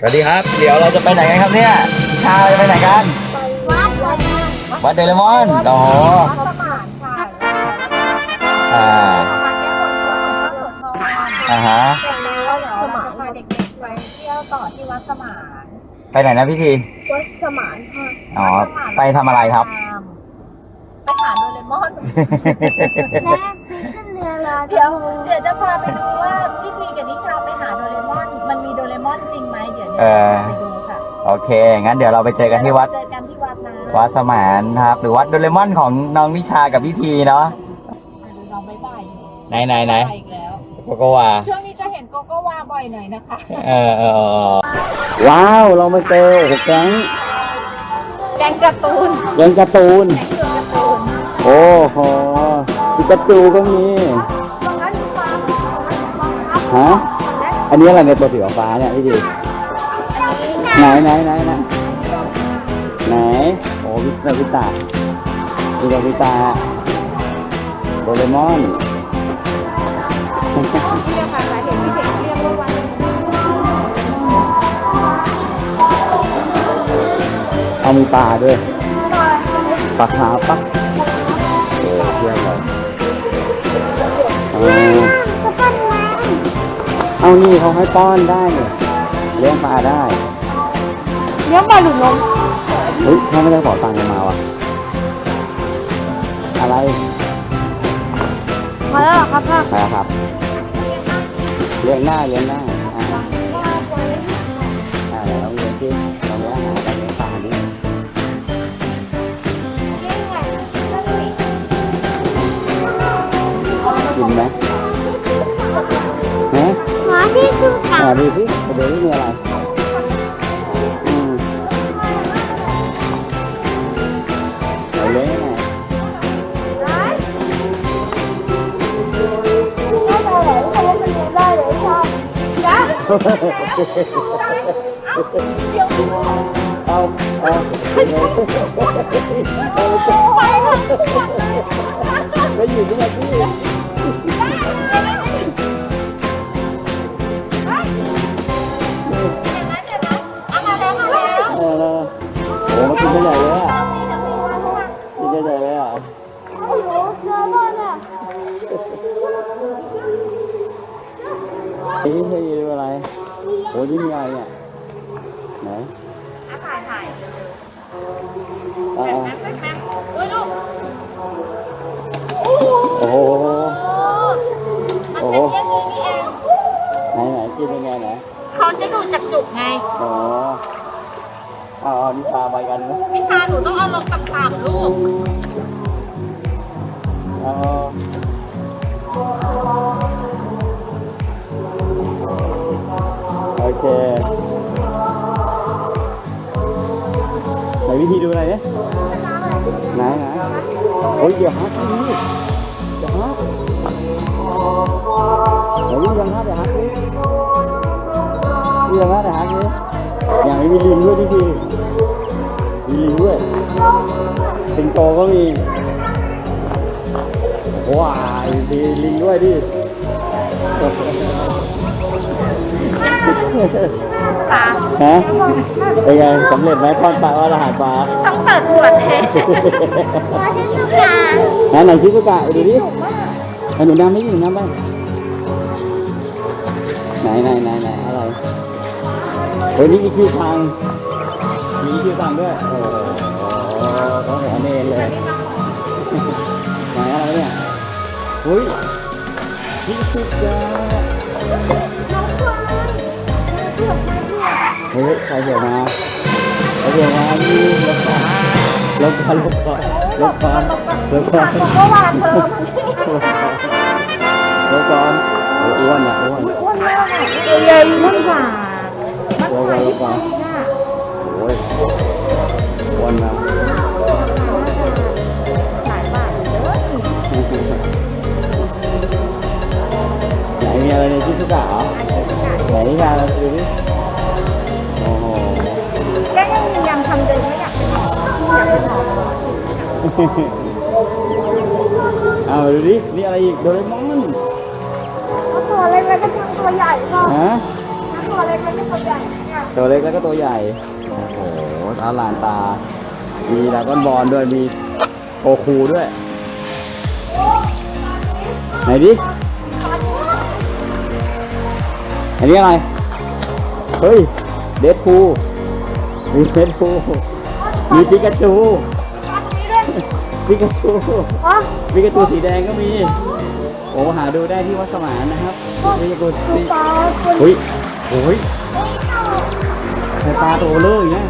สวัสดีครับ เดี๋ยวเราจะไปไหนกันครับเนี่ยพี่ชาเราจะไปไหนกัน วัดเลยวัดเดลมอนอ๋อวัดสมานค่ะอ่ามาแก้บนพระหลวงพ่อโสธรอ่าฮะเสร็จแล้วเดี๋ยวเราจะพาเด็กๆไปเที่ยวต่อที่วัดสมานไปไหนนะพี่ที วัดสมานค่ะอ๋อ ไปทำอะไรครับ ไปหาโดเรมอน และไปขึ้น เรือรอเดี๋ยวเดี๋ยวจะพาไปดูว่าพี่ทีกับนิชาไปหาโดเรมอน มันมีโดเรมอนจริงไหมเดี๋ยวเอเดี๋ยวอพาไปดูค่ะโอเค งั้นเดี๋ยวเราไปเจอกันที่วัด เจอกันที่วัดนะวัดสมานครับ หรือวัดโดเรมอนของน้องนิชากับพี่ทีเนาะอะดูน้องบ๊ายบายอยู่ไหนไหนไหนไปอีกแล้ว โกโกวาช่วงนี้จะเห็นโกโก้วาบ่อยหน่อยนะคะ เออเออเออว้าว เรามาเจอโอ้โหแก๊งแกงการ์ตูนแก๊งการ์ตูน แกงการ์ตูนโอ้โหปิกาจูก็มีฮะ อันนี้อะไรในยตัวสีฟ้าเนี่ยพี่ดีไหนไหนไหนไหนไหนโอ้พิซาพิตาพิซาพิตาโดเรมอนเรียกค่ะเห็นพี่เด็กเรียกว่าวันเอามีปลาด้วยปลาคาร์ฟปะ เอานี่เขาให้ป้อนได้เนี่ยเลี้ยงปลาได้เลี้ยงปลาหรือนมเฮ้ยถ้าไม่ได้ขอตังค์กันมาวะอะไรมาแล้วเหรอครับพ่อไปครับเลี้ยงได้เลี้ยงได้อ่าอ่าเดี๋ยวลองเลี้ยงสิลองเลี้ยงอาหารกันเลี้ยงปลาดิกินไหม คือกัอ่าบดูสิเดี๋ยวนี้มีอะไร โอ้มากินเลยอะกินกันใหญ่เลยอะเจอบ้านอะเฮ้ยเฮ้ยดูอะไรโอ้นี่มีอะไรเนี่ยไหนถ่ายถ่ายแป๊บแป๊บแป๊บเอ้ยลูกโอ้โหมันเป็นอย่างนี้นี่เองไหนไหนกินยังไงไหนเขาจะดูจากจุกไงอ๋อ อ๋อนี่พาไปกันนะวิชาหนูต้องเอาลงต่ำๆลูกอ๋อโอเคไหนวิธีดูอะไรเนี่ยไหนไหนโอ้ยเดี๋ยวฮักดิเดี๋ยวฮักเดี๋ยววิ่งยังฮักเดี๋ยวฮักดิวิ่งยังฮักเดี๋ยวฮักดิอย่างนี้มีลิงด้วยพี่พี่ มีลิงด้วยสิงโตก็มีว้ายมีลิงด้วยดิปลาฮะเป็นไงสำเร็จไหมป้อนปลาว่าอาหารปลาต้องเปิดขวดเองมาที่สุกาไหนไหนชิซุกะดูดิให้หนูน้ำไม่หนูน้ำบ้างไหนไหนไหนไหนอะไรเฮ้ยนี่อีคิวพัง มีอีคิวพังด้วย โอ้โหต้องหัวเนรเลยไหนอะไรเนี่ยเฮ้ยชิซุกะเฮ้ยใครเหี่ยวมาใครเหี่ยวมานี่ลบก่อนลบก่อนลบก่อนลบก่อนลบก่อนเมื่อวานเธอลบก่อนโอ้อ้วนอะอ้วนอ้วนมากอะใหญ่มากว่าลบก่อนลบก่อน ชิซุกะเหรอไหนนิชาเราดูดิโอ้โหแกยังยังทำเดิมไม่อยากเป็นหมออยากเป็นหมอเอาดูดินี่อะไรอีกโดเรมอนตัวเล็กๆก็ทำตัวใหญ่ก็ฮะตัวเล็กๆก็ตัวใหญ่เนี่ยตัวเล็กแล้วก็ตัวใหญ่โอ้โหตาหลานตา มีดราก้อนบอลด้วยมีโอคูด้วยไหนดิ อันนี้อะไร เฮ้ย เดดพูมีเดดพูมีปิกาจูปิกาจูอ๋อปิกาจูสีแดงก็มี โอ้หาดูได้ที่วัดสมานนะครับปิกาจูสีปลาคนเฮ้ยโอ้ยใส่ปลาตัวเบลออย่าง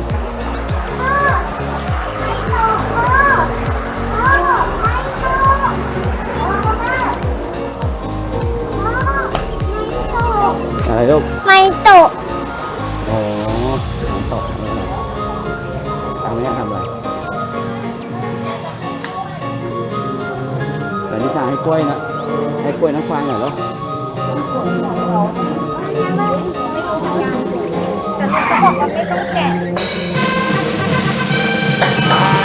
อะไรลูกไม่ตกโอ้น้ำตกนี่นะทำเนี้ยทำอะไรแต่นิชาให้กล้วยนะให้กล้วยน้ำควายหน่อยแล้วแต่เขาบอกว่าไม่ต้องแกะ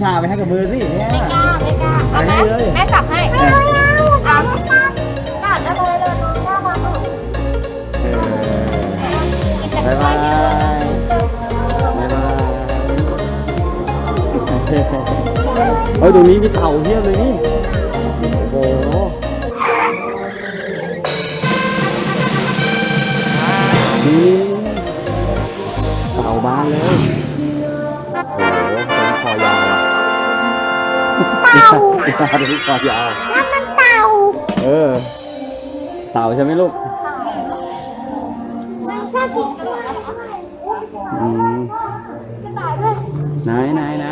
ชาไปให้กับมือสิเนี่ยไม่กล้าไม่กล้าเอาไปแม่ให้เลยแม่จับให้เออเอาตัดได้เลยเลยน้องว่ามาลูกเออบ๊ายบายบ๊ายบายเฮ้ยตรงนี้มีเต่าเพียบเลยนี่ โอ้โหนี่นี่นี่เต่าบานเลย โอ้โหเป็นคอยาว อะเต่าเต่าเป็นคอยาวนั่นมันเต่าเออ เต่าใช่ไหมลูกมันแค่กินอืมกระต่ายด้วยไหนไหนไหน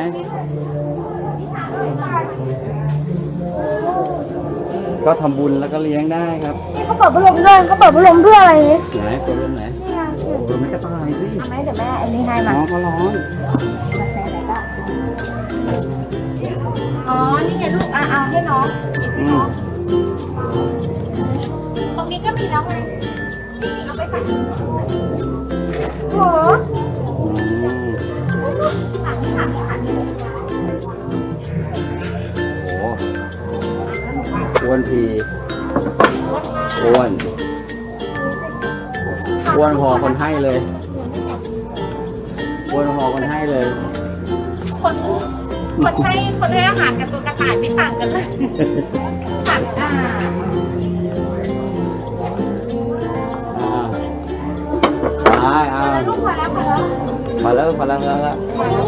ก็ทำบุญแล้วก็เลี้ยงได้ครับนี่เขาเปิดพัดลมด้วยเขาเปิดพัดลมด้วยอะไรนี่ไหนตัวรุ่นไหนนี่ไงโอ้ไม่กระต่ายสิเอาไหมเดี๋ยวแม่อันนี้ให้น้มา องเขาร้อน ให้น้องหยิบให้อืน้องตรงนี้ก็มีแล้วไงนี่เอาไปใส่โหอืมถังนี่ถังนี่ถังนี่โอ้อ้วนทีอ้วนอ้วนพอคนให้เลยอ้วนพอคนให้เลย คน คนให้คนให้อาหารกับตัวกระต่ายไม่ต่างกันเลยถังอ่าอ่าไปอ่าลูกพอแล้วพอแล้วพอแล้วพอแล้วพอแล้ว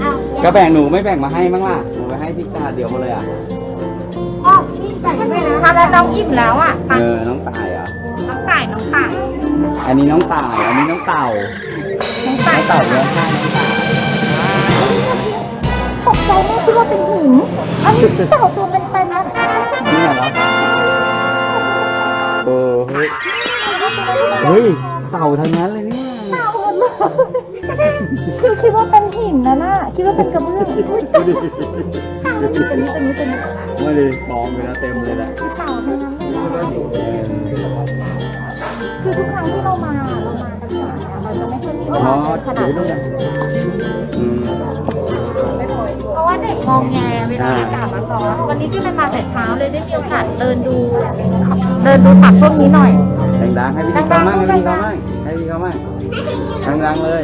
เอาก็แบ่งหนูไม่แบ่งมาให้มั้งล่ะหนูไปให้ที่กาดเดียวหมดเลยอะอ๋อนี่ใส่ด้วยนะถ้าแล้วน้องอิ่มแล้วอะเออน้องตายเหรอะน้องต่ายน้องต่ายอันนี้น้องตายอันนี้น้องเต่าน้องน้ต่าอยงเต่าเนื้อข้างน้องตายตก ใจแม่คิดว่าเป็นหิน อันนี้เต่าตัวเป็นๆนะคะนี่เหรอเออเฮ้ยเฮ้ยเต่าทั้งนั้นเลยนี่เต่าหมดเลยคือคิดว่าเป็นหินนะน่ะคิดว่าเป็นกระเบื้องอุ๊ยดูดิตัวนี้ตัวนี้ตัวนี้ไม่เลยกองไปแล้วเต็มเลยแหละเต่าทั้งนั้นเลยนะเออคือทุกครั้งที่เรามาเรามากันสายอะเราจะไม่ค่อยมีเวอ๋อลาเดินขนาเดี๋ยวดดูนี้ แงเวลาอากาศมันร้อนวันนี้ที่มันมาแต่เช้าเลยได้มีโอกาสเดินดูเดินดูสัตว์พวกนี้หน่อย ดังๆให้พี่เขามั่งให้พี่เขามั่งให้พี่เขามั่งดังๆเลย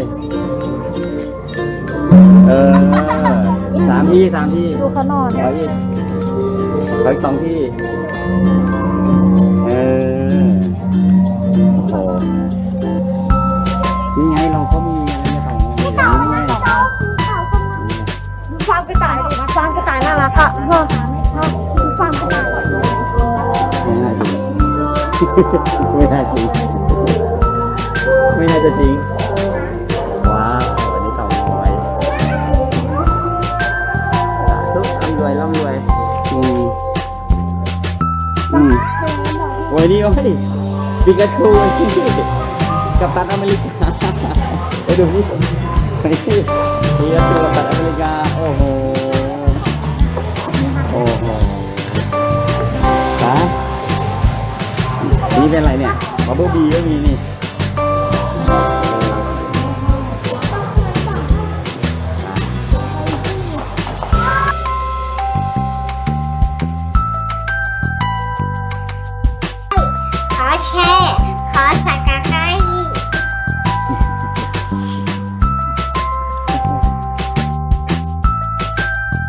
เออสามทีสามทีดูเขานอนขออีกขออีกสองทีเออโอ้โหนี่ไงเราเขามีอะไรต่างๆนี่ไงดูฟาร์มกระต่ายดิฟาร์มกระต่ายน่ารักอะเออดูฟาร์มกระต่ายไม่น่าจริง ไม่น่าจริง ไม่น่าจะจริง ว้าววันนี้เต่าน้อยสาธุร่ำรวยร่ำรวยอืมอืมโอ้ยนี่โอ้ยปิกาจูกับตันอเมริกาไปดูนี่ไปนี่ปิกาจูกับตันอเมริกา โอ้โห นี่เป็นอะไรเนี่ยบับเบิ้ลบีก็มีนี่